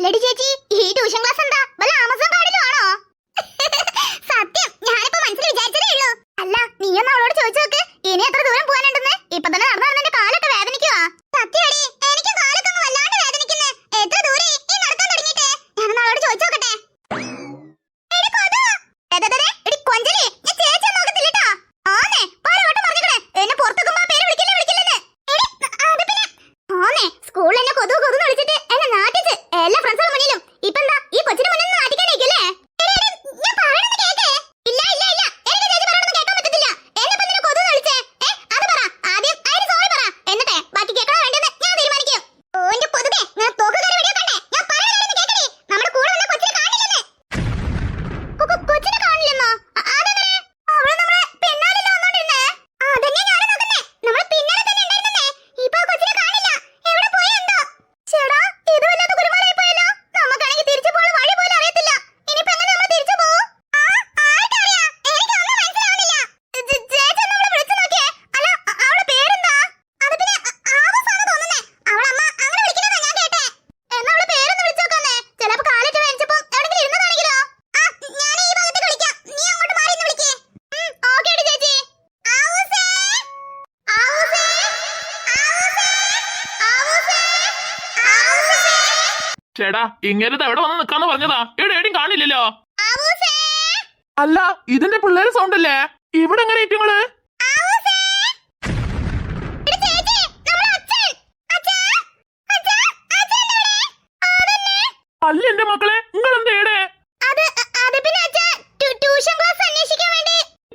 അല്ലടി ചേച്ചി ഈ ട്യൂഷൻ ക്ലാസ് എന്താ? ചേടാ ഇങ്ങനത്തെ എവിടെ വന്ന് നിക്കാന്ന് പറഞ്ഞതാ? ഇവിടെ എവിടെയും കാണില്ലല്ലോ. അല്ല ഇതിന്റെ പിള്ളേര് സൗണ്ട് അല്ലേ? ഇവിടെ എങ്ങനെ ഏറ്റുങ്ങൾ അല്ല എന്റെ മക്കളെ നിങ്ങൾ എന്തേടെ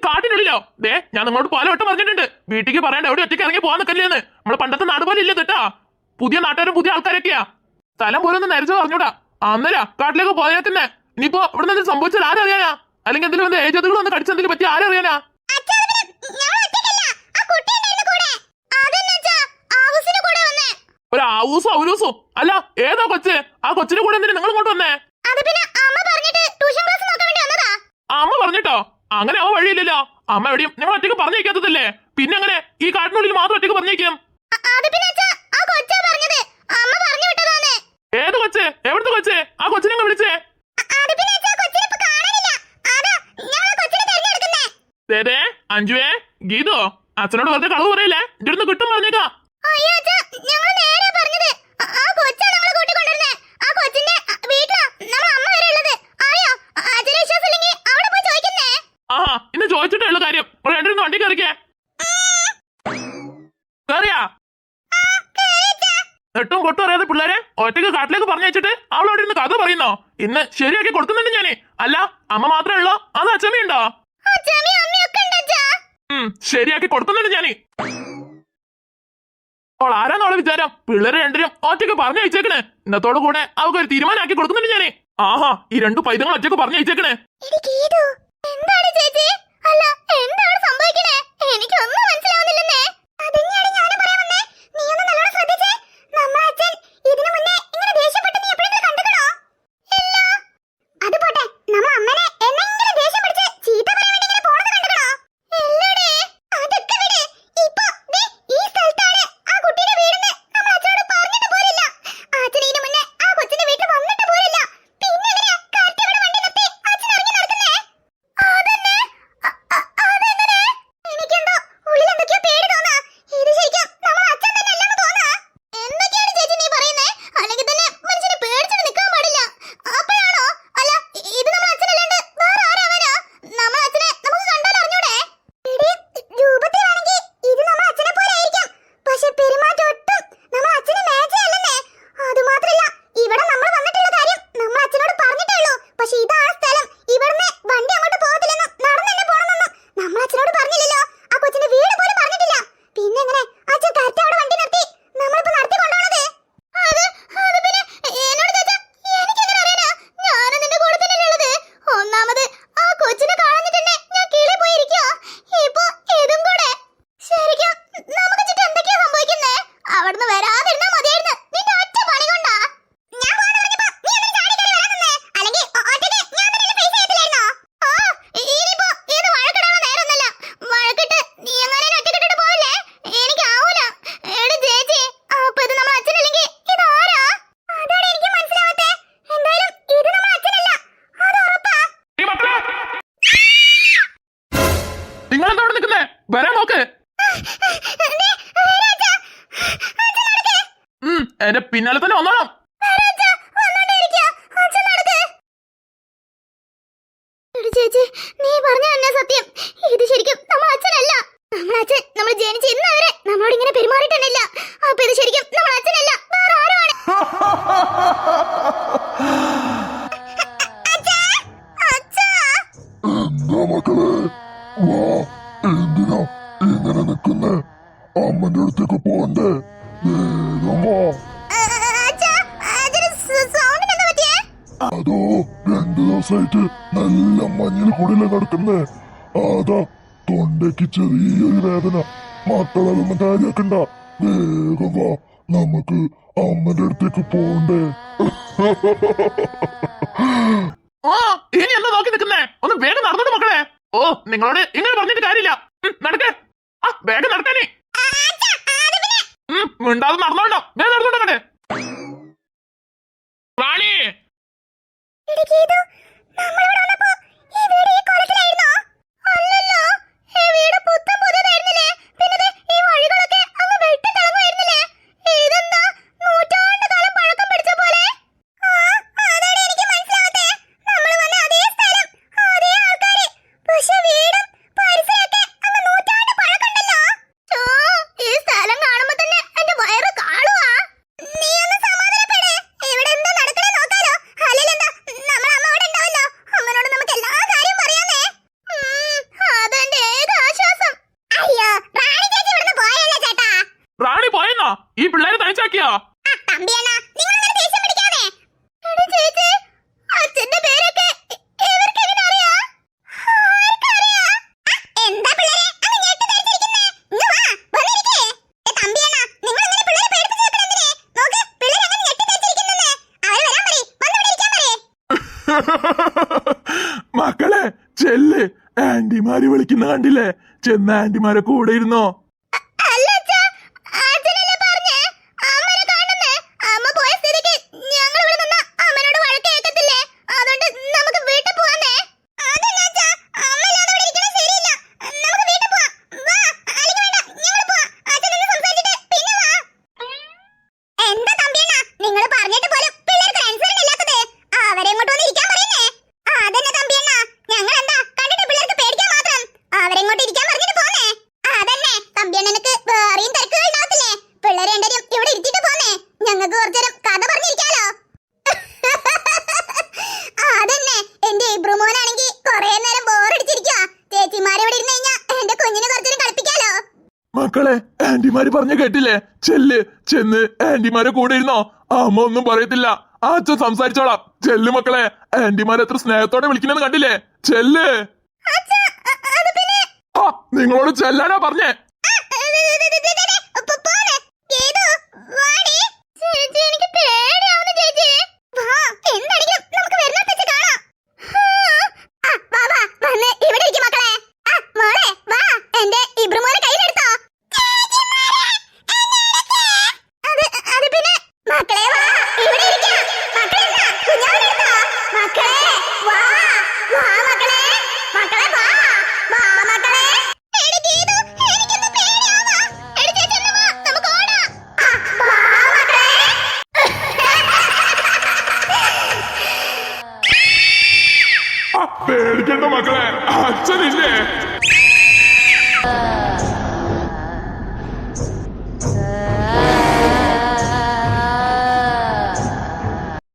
കാട്ടിനുള്ളിലോ? ദേ ഞാൻ നിങ്ങളോട് പല വട്ടം പറഞ്ഞിട്ടുണ്ട്. വീട്ടിലേക്ക് പറയണ്ട എവിടെ ഒറ്റയ്ക്ക് ഇറങ്ങി പോകാൻ നിൽക്കല്ലേന്ന് നമ്മളെ പണ്ടത്തെ നാട് പോലെ ഇല്ല കേട്ടാ. പുതിയ നാട്ടുകാരും പുതിയ ആൾക്കാരൊക്കെയാ. സ്ഥലം പോലെ ഒന്ന് നരച്ചു പറഞ്ഞൂടാ അന്നേരാ കാട്ടിലേക്ക് പോയാൽ തന്നെ ഇനിയിപ്പോ ഇവിടെ നിന്ന് സംഭവിച്ചത് ആരറിയാനാ? അല്ലെങ്കിൽ എന്തെങ്കിലും വന്ന് ഏജോതുകൾ വന്ന് കടിച്ചെന്തെങ്കിലും പറ്റി ആരറിയാനാ? ഒരു ആവൂസോ അല്ല ഏതാ കൊച്ച്? ആ കൊച്ചിന് കൂടെ എന്തിനാ നിങ്ങൾ ഇങ്ങോട്ട് വന്നേ? അമ്മ പറഞ്ഞിട്ടോ അങ്ങനെ അവ വഴിയില്ലല്ലോ. അമ്മ എവിടെയും നിങ്ങൾ ഒറ്റയ്ക്ക് പറഞ്ഞേക്കാത്തതല്ലേ പിന്നെ അങ്ങനെ ഈ കാട്ടിനുള്ളിൽ മാത്രം ഒറ്റയ്ക്ക് പറഞ്ഞേക്കും. കൊച്ചേ? എവിടുത്തെ ആ കൊച്ചിനെ വിളിച്ചേ. അഞ്ജുവേ ഗീതോ അച്ഛനോട് വെറുതെ കളവ് പറയില്ലേ? ഇതിരുന്ന് കിട്ടും പറഞ്ഞേക്കാം ഒറ്റയ്ക്ക് കാട്ടിലേക്ക് പറഞ്ഞയച്ചിട്ട് അവൾ അവിടെ ഇരുന്ന് കഥ പറയുന്നോ? ഇന്ന് ശരിയാക്കി കൊടുക്കുന്നുണ്ട് ഞാനേ. അല്ല അമ്മ മാത്രമേ ഉള്ളോ? അത് അച്ഛമ്മയുണ്ടോ ശരിയാക്കി കൊടുക്കുന്നുണ്ട് ഞാനേ. അവൾ ആരാന്നോളെ വിചാരം? പിള്ളേരെ രണ്ടിനും ഒറ്റയ്ക്ക് പറഞ്ഞു അയച്ചേക്കണേ ഇന്നത്തോടു കൂടെ അവൾക്ക് ഒരു തീരുമാനമാക്കി കൊടുക്കുന്നുണ്ട് ഞാനേ. ആഹാ ഈ രണ്ടു പൈതങ്ങൾ ഒറ്റയ്ക്ക് പറഞ്ഞു അയച്ചേക്കണേ എന്താണ് അല്ല എന്താണ് സംഭവിക്കണേ? എനിക്കൊന്നും മനസ്സിലാവുന്നില്ലെന്നേ. അതെന്നെയാണ് ഞാനും പറയാൻ നീ ഒന്ന് നല്ലോണം ശ്രദ്ധിച്ചേ. നമ്മളെ എന്റെ പിന്നാലെ തന്നെ വന്നോളാം. രണ്ടു ദിവസമായിട്ട് നല്ല മഞ്ഞിൽ കൂടിയില്ല കിടക്കുന്നേ? അതാ തൊണ്ടയ്ക്ക് ചെറിയൊരു വേദന. മക്കളതൊന്നും കാര്യാക്കണ്ട. വേഗം വാ. നമുക്ക് അമ്മന്റെ അടുത്തേക്ക് പോണ്ടേ. ഓ ഇനി എന്താ നോക്കി നിൽക്കുന്നേ. ഒന്ന് വേഗം നടന്നത് മക്കളെ. ഓ നിങ്ങളോട് ഇങ്ങനെ പറഞ്ഞിട്ട് കാര്യമില്ല. നടക്കേ. ആ വേഗം നടക്കാനേ മിണ്ടാതെ നടന്നോണ്ടോ ഈ പിള്ളേരെ തനിച്ചാക്കിയോ? മക്കളെ ചെല്ല്. ആന്റിമാര് വിളിക്കുന്ന കണ്ടില്ലേ? ചെന്ന ആന്റിമാരെ കൂടെ ഇരുന്നോ? മക്കളെ ആന്റിമാര് പറഞ്ഞു കേട്ടില്ലേ? ചെല്ല് ചെന്ന് ആന്റിമാരെ കൂടെ ഇരുന്നോ? അമ്മ ഒന്നും പറയത്തില്ല. ആ അച്ഛൻ സംസാരിച്ചോളാം. ചെല്ല് മക്കളെ ആന്റിമാരെ എത്ര സ്നേഹത്തോടെ വിളിക്കണെന്ന് കണ്ടില്ലേ? ചെല്ല്. നിങ്ങളോട് ചെല്ലാനാ പറഞ്ഞേ. 작전인데.